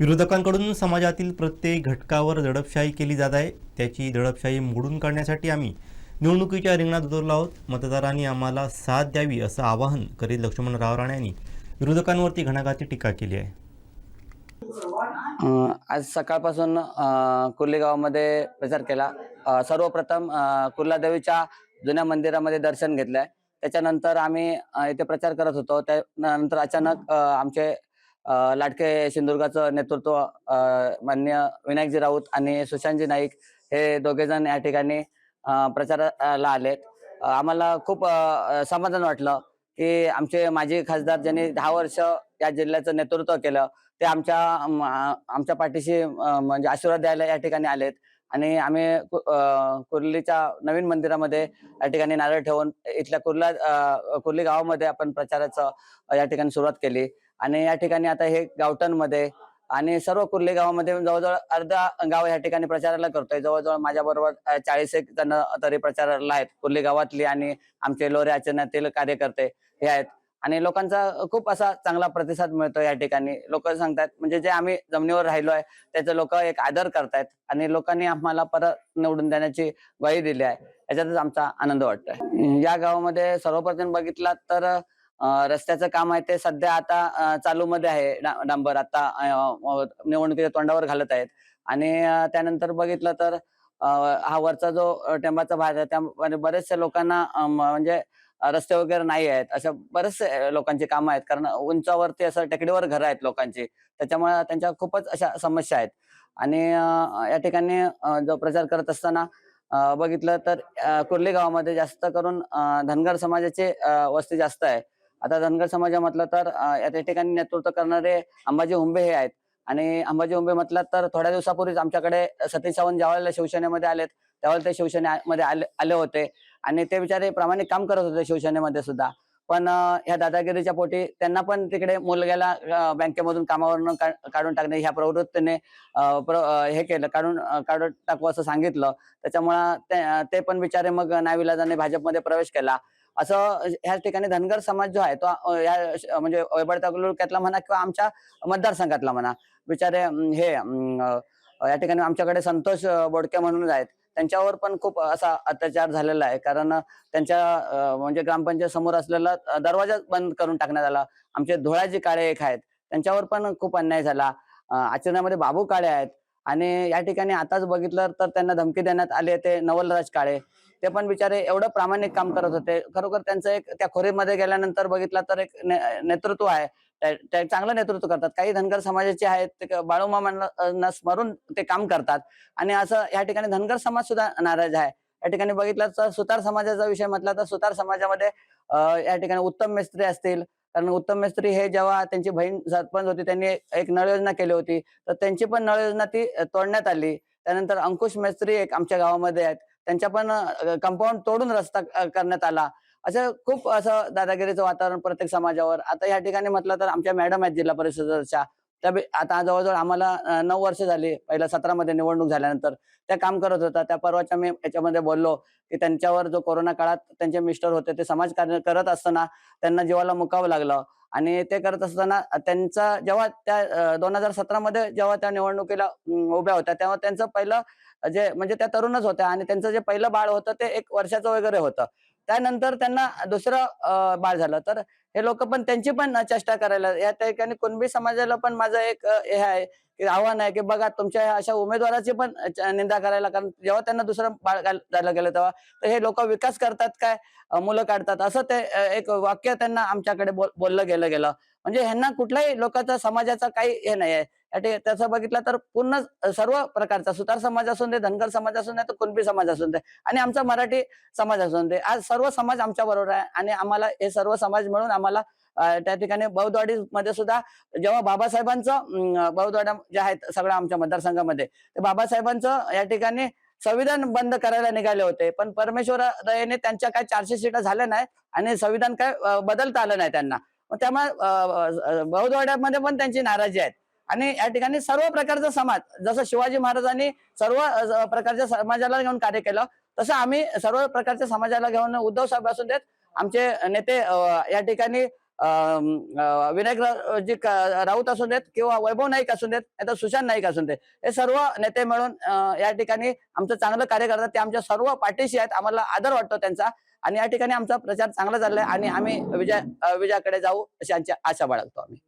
विरोधकांकडून समाजातील प्रत्येक घटकावर दडपशाही केली जात आहे. त्याची दडपशाही मोडून काढण्यासाठी आम्ही निवडणुकीच्या रिंगणात उतरलो आहोत. मतदारांनी आम्हाला साथ द्यावी असं आवाहन करीत लक्ष्मणराव राणे यांनी विरोधकांवरती घणाघाती टीका केली आहे. आज सकाळपासून अं, कुर्ली गावामध्ये प्रचार केला. सर्वप्रथम कुर्लादेवीच्या जुन्या मंदिरामध्ये दर्शन घेतलंय. त्याच्यानंतर आम्ही इथे प्रचार करत होतो. त्यानंतर अचानक आमचे लाडके सिंधुदुर्गाचं नेतृत्व मान्य विनायकजी राऊत आणि सुशांतजी नाईक हे दोघे जण या ठिकाणी प्रचाराला आलेत. आम्हाला खूप समाधान वाटलं की आमचे माजी खासदार ज्यांनी दहा वर्ष या जिल्ह्याचं नेतृत्व केलं ते आमच्या आमच्या पाठीशी म्हणजे आशीर्वाद द्यायला या ठिकाणी आलेत. आणि आम्ही कु- कुर्लीच्या नवीन मंदिरामध्ये या ठिकाणी नारळ ठेवून इथल्या कुर्ला कुर्ली गावामध्ये आपण प्रचाराचं या ठिकाणी सुरुवात केली. आणि या ठिकाणी आता हे गावठणमध्ये आणि सर्व कुर्ले गावामध्ये जवळजवळ अर्धा गाव या ठिकाणी प्रचाराला करतोय. जवळजवळ माझ्या बरोबर चाळीस एक जण तरी प्रचाराला आहेत. कुर्ले गावातली आणि आमचे लोरे आचरणातील कार्यकर्ते हे आहेत. आणि लोकांचा खूप असा चांगला प्रतिसाद मिळतो या ठिकाणी. लोक सांगतात म्हणजे जे आम्ही जमिनीवर राहिलो आहे त्याचे लोक एक आदर करतायत आणि लोकांनी आम्हाला परत निवडून देण्याची ग्वाही दिली आहे. याच्यातच आमचा आनंद वाटतोय. या गावामध्ये सर्वप्रथम बघितला तर रस्त्याचं काम आहे ते सध्या आता चालू चालूमध्ये आहे डांबर. आता निवडणुकीच्या तोंडावर घालत आहेत. आणि त्यानंतर बघितलं तर हा वरचा जो टेंबाचा भाग आहे त्यामध्ये बरेचशा लोकांना म्हणजे रस्ते वगैरे नाही आहेत. अशा बरेचसे लोकांची कामं आहेत. कारण उंचावरती असं टेकडीवर घरं आहेत लोकांची. त्याच्यामुळे त्यांच्या खूपच अशा समस्या आहेत. आणि या ठिकाणी जो प्रचार करत असताना बघितलं तर कुर्ली गावामध्ये जास्त करून धनगर समाजाची वस्ती जास्त आहे. आता धनगर समाजा म्हटलं तर या ठिकाणी नेतृत्व करणारे अंबाजी हुंबे हे आहेत. आणि अंबाजी हुंबे म्हटलं तर थोड्या दिवसापूर्वीच आमच्याकडे सतीश सावंत ज्यावेळेला शिवसेनेमध्ये आलेत त्यावेळेला ते शिवसेनेमध्ये आले आले होते. आणि ते बिचारे प्रामाणिक काम करत होते शिवसेनेमध्ये सुद्धा. पण ह्या दादागिरीच्या पोटी त्यांना पण तिकडे मुलग्याला बँकेमधून कामावरून काढून टाकणे ह्या प्रवृत्तीने हे केलं काढून काढून टाकू असं सांगितलं. त्याच्यामुळं ते ते पण बिचारे मग नाविलाजाने भाजपमध्ये प्रवेश केला. असं ह्या ठिकाणी धनगर समाज जो आहे तो या म्हणजे वैभव तालुक्यातला म्हणा किंवा आमच्या मतदारसंघातला म्हणा बिचारे हे या ठिकाणी आमच्याकडे संतोष बोडके म्हणून आहेत. त्यांच्यावर पण खूप असा अत्याचार झालेला आहे. कारण त्यांच्या म्हणजे ग्रामपंचायत समोर असलेला दरवाजा बंद करून टाकण्यात आला. आमचे धुळाजी काळे एक आहेत. त्यांच्यावर पण खूप अन्याय झाला. आचरणामध्ये बाबू काळे आहेत. आणि या ठिकाणी आताच बघितलं तर त्यांना धमकी देण्यात आली ते नवलराज काळे. ते पण बिचारे एवढं प्रामाणिक काम करत होते. खरोखर त्यांचं एक त्या खोरीमध्ये गेल्यानंतर बघितलं तर एक ने- नेतृत्व आहे. त्या- चांगलं नेतृत्व करतात. काही धनगर समाजाचे आहेत ते बाळूमामांना स्मरून ते काम करतात. आणि असं या ठिकाणी धनगर समाज सुद्धा नाराज आहे. या ठिकाणी बघितलं तर सुतार समाजाचा विषय म्हटला तर सुतार समाजामध्ये या ठिकाणी उत्तम मेस्त्री असतील. कारण उत्तम मेस्त्री हे जेव्हा त्यांची बहीण सरपंच होती त्यांनी एक नळ योजना केली होती. तर त्यांची पण नळ योजना ती तोडण्यात आली. त्यानंतर अंकुश मेस्त्री एक आमच्या गावामध्ये आहेत. त्यांच्या पण कंपाऊंड तोडून रस्ता करण्यात आला. असं खूप असं दादागिरीचं वातावरण प्रत्येक समाजावर. आता या ठिकाणी म्हटलं तर आमच्या मॅडम आहेत जिल्हा परिषदेच्या. त्या आता जवळजवळ आम्हाला नऊ वर्ष झाली. पहिल्या सतरामध्ये निवडणूक झाल्यानंतर त्या काम करत होता त्या परवाच्या मी याच्यामध्ये बोललो की त्यांच्यावर जो कोरोना काळात त्यांचे मिस्टर होते ते समाजकार्य करत असताना त्यांना जीवाला मुकावं लागलं. आणि ते करत असताना त्यांचा जेव्हा त्या दोन हजार सतरा मध्ये जेव्हा त्या निवडणुकीला उभ्या होत्या तेव्हा त्यांचं पहिलं जे म्हणजे त्या तरुणच होत्या आणि त्यांचं जे पहिलं बाळ होतं ते एक वर्षाचं वगैरे होतं. त्यानंतर त्यांना दुसरं बाळ झालं. तर हे लोक पण त्यांची पण चेष्टा करायला. या ठिकाणी कुणबी समाजाला पण माझं एक हे आहे की आव्हान आहे की बघा तुमच्या ह्या अशा उमेदवाराची पण निंदा करायला. कारण जेव्हा त्यांना दुसरं बाळ गेलं तेव्हा तर हे लोक विकास करतात काय? मुलं काढतात. असं ते एक वाक्य त्यांना आमच्याकडे बोल- बोललं गेलं गेलं. म्हणजे ह्यांना कुठल्याही लोकांचा समाजाचा काही हे नाही आहे त्याचा बघितलं तर पूर्ण सर्व प्रकारचा सुतार समाज असून दे धनगर समाज असून दे तर कुणबी समाज असून दे. आणि आमचा मराठी समाज असून दे. आज सर्व समाज आमच्या बरोबर आहे आणि आम्हाला हे सर्व समाज मिळून आम्हाला त्या ठिकाणी बौद्धवाडी मध्ये सुद्धा जेव्हा बाबासाहेबांचं अं, बौद्धवाड्या जे आहेत सगळं आमच्या मतदारसंघामध्ये ते बाबासाहेबांचं या ठिकाणी संविधान बंद करायला निघाले होते. पण परमेश्वर दयेने त्यांच्या काय चारशे सीटा झाल्या नाही आणि संविधान काय बदलता आलं नाही त्यांना. मग त्यामुळे बौद्धवाड्यामध्ये पण त्यांची नाराजी आहेत. आणि या ठिकाणी सर्व प्रकारचा समाज जसं शिवाजी महाराजांनी सर्व प्रकारच्या समाजाला घेऊन कार्य केलं तसं आम्ही सर्व प्रकारच्या समाजाला घेऊन उद्धव साहेब असून देत आमचे नेते या ठिकाणी अं, विनायक जी राऊत असू देत किंवा वैभव नाईक असू देत नाही तर सुशांत नाईक असू देत हे सर्व नेते मिळून या ठिकाणी आमचं चांगलं कार्य करतात. ते आमच्या सर्व पाठीशी आहेत. आम्हाला आदर वाटतो त्यांचा. आणि या ठिकाणी आमचा प्रचार चांगला चाललाय आणि आम्ही विजय विजयाकडे जाऊ अशी आमची आशा बाळगतो आम्ही.